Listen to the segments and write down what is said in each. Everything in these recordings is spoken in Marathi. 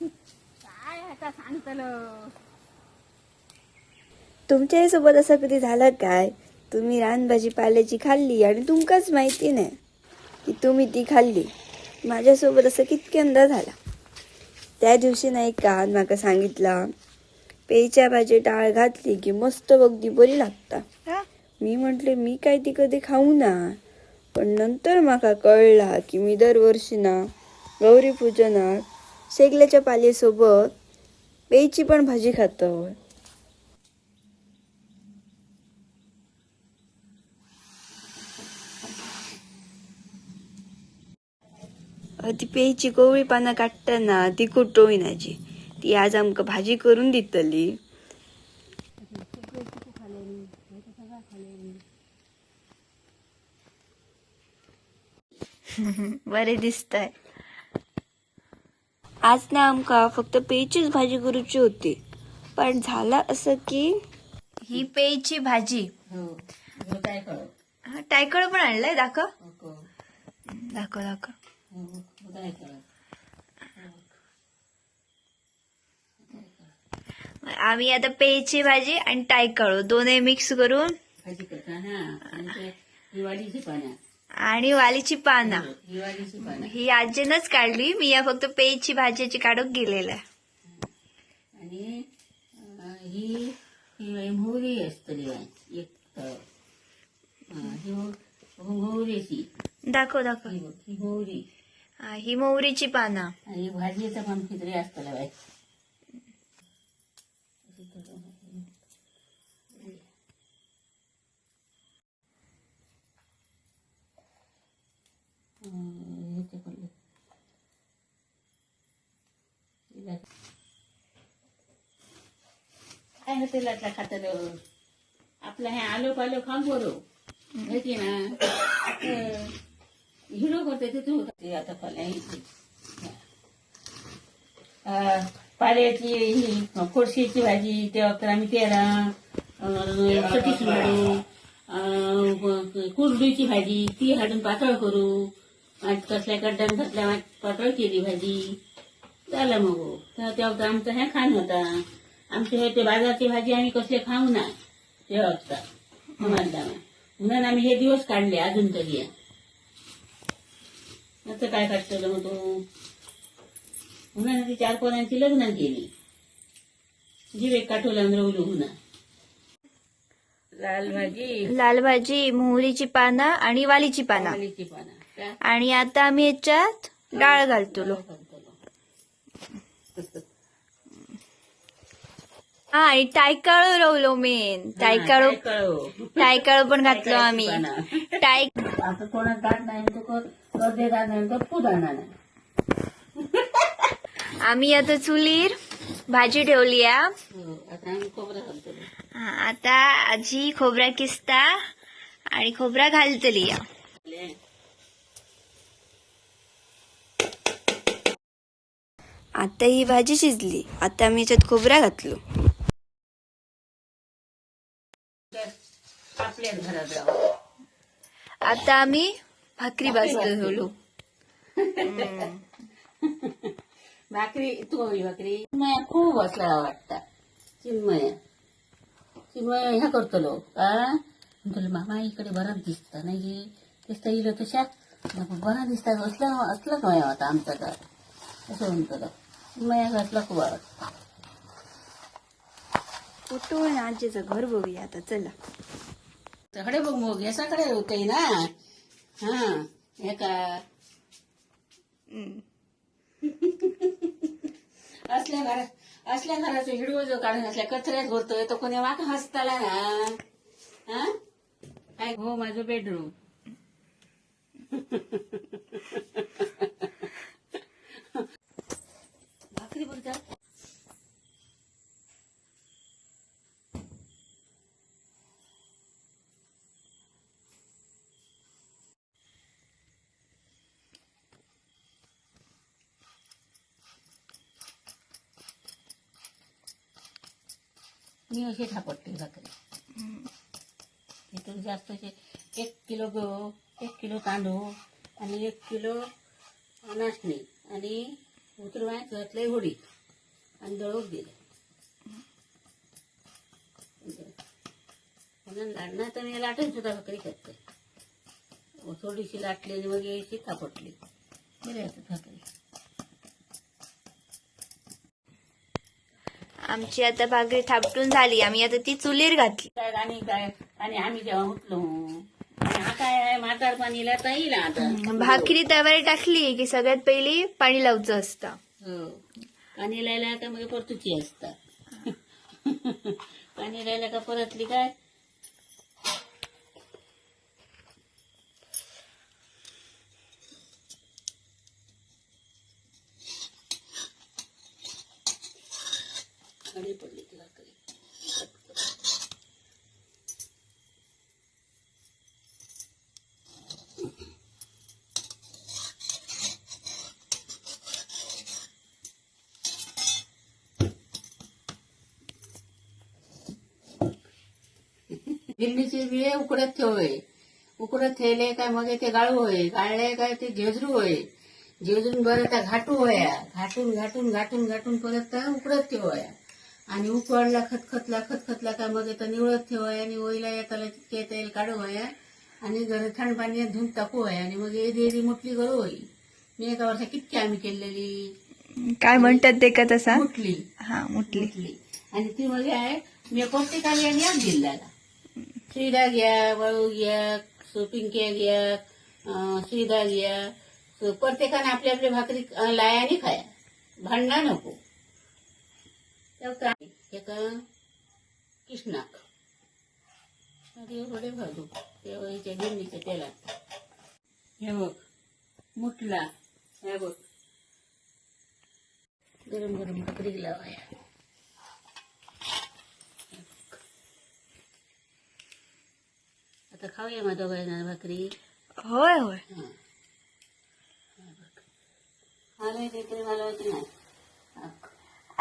काय आता सांगतल? तुमच्याही सोबत असं कधी झालं काय? तुम्ही रानभाजी पाल्याची खाल्ली आणि तुमकाच माहिती नाही की तुम्ही ती खाल्ली. माझ्यासोबत असं कितक्यांदा झाला. त्या दिवशी नाही का माका सांगितला पेच्या भाजी डाळ घातली की मस्त बगदी बरी लागता. मी म्हटले मी काय ती कधी खाऊ ना. पण नंतर माका कळला की मी दरवर्षी ना गौरी पूजनात शेगल्याच्या पाल्यासोबत पेची पण भाजी खातो. ती पेची कोवळी पानं काढताना ती कुटोळी नाजी. ती आज आमकां भाजी करून दितली. बरे दिसताय. आज ना आमका फक्त पेचीच भाजी करूची होती. पण झाला असं की ही पेची भाजी. काय कळ हा, टायकळ पण आणलंय दाखव. दाखव दाखव. काय कळ आम्ही आता पेची भाजी आणि टायकळ दोन्ही मिक्स करून हिवाळीची पानं आणि वालीची पाना. हिवाळीची पानं. ही आजीनच काढली. मी या फक्त पेची भाजीची काढूक गेलेला आणि अं, ही ही मोहरी असतली बाय, एक तळ. हा, ही मो- मोहरीची दाखव दाखव. ही ही मोहरी. हा, ही मोहरीची पाना. आणि भाजीचा पण किती असतला बाय अं, ह्याच्या पडलं. तिला- काय होते लाटला आपलं हे आलो पालो खाऊन बरो माहिती ना? हिरो करते ते तू. ते आता पाल्या पाल्याची ही भाजी तेव्हा तर. आम्ही तेरा सतीश लाडू कुरडूची भाजी ती हाडून पातळ करू. कसल्या गड्ड्यान घातल्या पातळ केली भाजी. झालं मग. हो. तेव्हा तर आमचं ह्या खाण होता. आमचे हे ते बाजारची भाजी आम्ही कसले खाऊ ना होता म्हणता म्हणून आम्ही हे दिवस काढले अजून तरी. आता काय काढतो मग तू? म्हणून ती चार पोरांची लग्न केली. जीवे काठोला रवलो हुना लाल भाजी लाल भाजी मोहरीची पाना आणि वालीची पाना. वालीची पानं आणि आता आम्ही याच्यात डाळ घालतो हा आणि टायकाळ रवलो मेन टायकाळ टायकाळ पण घातलो आम्ही. टाय आता नाही तो नाही तो आम्ही आता चुलीर भाजी ठेवली. हो, आता आजी खोबरा किसता आणि खोबरा घालतली. या आता ही भाजी शिजली. आता मी याच्यात खोबरा घातलो. राहू आता आम्ही भाकरी ठेवलो भाकरी. तू भाकरी चिन्मया खूप असला वाटता. चिन्मया. चिन्मय ह्या करतलो का म्हणतलो मामा इकडे बराच दिसता नाही दिसता येईल तशा बरा दिसता असला असलाच वया होता आमचा का असं म्हणतलो चिन्मया घातला खूप आवडता. आणि आजीचं घर बघूया आता. चला. सगळे बघ मग याच्याकडे होते ना? हा हे का? असल्या घरात असल्या घराचा हिडवो जो काढून असल्या कचऱ्यात भरतोय तो कोणी वाका हसताला ना? हा? काय हो माझं बेडरूम भाकरी बोलतात मी अशी थापटते भाकरी. इथून जास्त एक किलो गहू एक किलो तांदूळ आणि एक किलो नाचणी आणि उतरवाय घातले होडी. आणि दळूक दिलं. म्हणून लाडणार तर मी लाटून सुद्धा भाकरी करते. थोडीशी लाटली आणि मग यायची थापटली बरे भाकरी. आमची आता भाकरी थापटून झाली. आम्ही आता ती चुलीर घातली. आणि काय आणि आम्ही जेव्हा उठलो काय आहे? म्हातार पाणीला आता. भाकरी तव्यावर टाकली की सगळ्यात पहिली पाणी लावचं असतं. हो. पाणी लायला का मग परतुची असतात? पाणी लायला का परतली काय? खडी पडली ती भिंडीचे बिये उकडत ठेवय उकडत ठेवले काय मग ते गाळू होय गाळले काय ते झेजरू होय झेजून बरं त्या घाटू होया. घाटून घाटून घाटून घाटून परत त्या उकडत ठेवया आणि उकडला खतखतला खतखतला काय मग तर निवळत ठेवाय आणि ओईला येताला तितके तेल काढू होया आणि घर थंड पाण्यात धुवून टाकू होया आणि मग एदी एदी मुटली करू होई मी एका वर्षा कितकी आम्ही केलेली? काय म्हणतात ते का तसा? मुटली हा मुटली आणि ती मध्ये आहे मी प्रत्येकाने आणि एक जिल्ह्याला श्रीदा घ्या वळू घ्या सो पिंक्या घ्या श्रीदा घ्या प्रत्येकाने आपली आपली भाकरी अं, लायाने खाया. भांडणा नको? एका किष्णाक आधी थोडे भाजू तेव्हा याच्या गिरणीच्या तेलात हे बघ मुठला. हे बघ. गरम गरम भाकरी लावाया आता खाऊया मग दोघांना भाकरी. होय होय. हा. आलंय ते मला माहिती नाही. हा.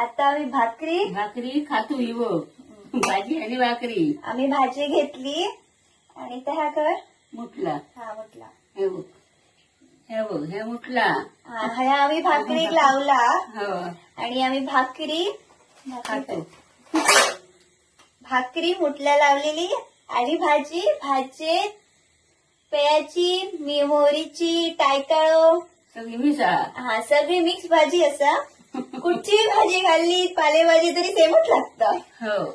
आता आम्ही भाकरी. भाकरी खातो ही बघ भाजी आणि भाकरी. आम्ही भाजी घेतली आणि त्या कर. मुठला. हा म्हटला हे बघ. हे बघ हे मुठला. हा ह्या आम्ही भाकरी लावला. हो. आणि आम्ही भाकरी खातो. भाकरी मुठल्या लावलेली आणि भाजी भाजी पेयाची मोहरीची टायकाळो सगळी मिसळा. हा सगळी मिक्स भाजी असा. कुठची भाजी खाल्ली? पालेभाजी तरी सेमच लागतं. हो.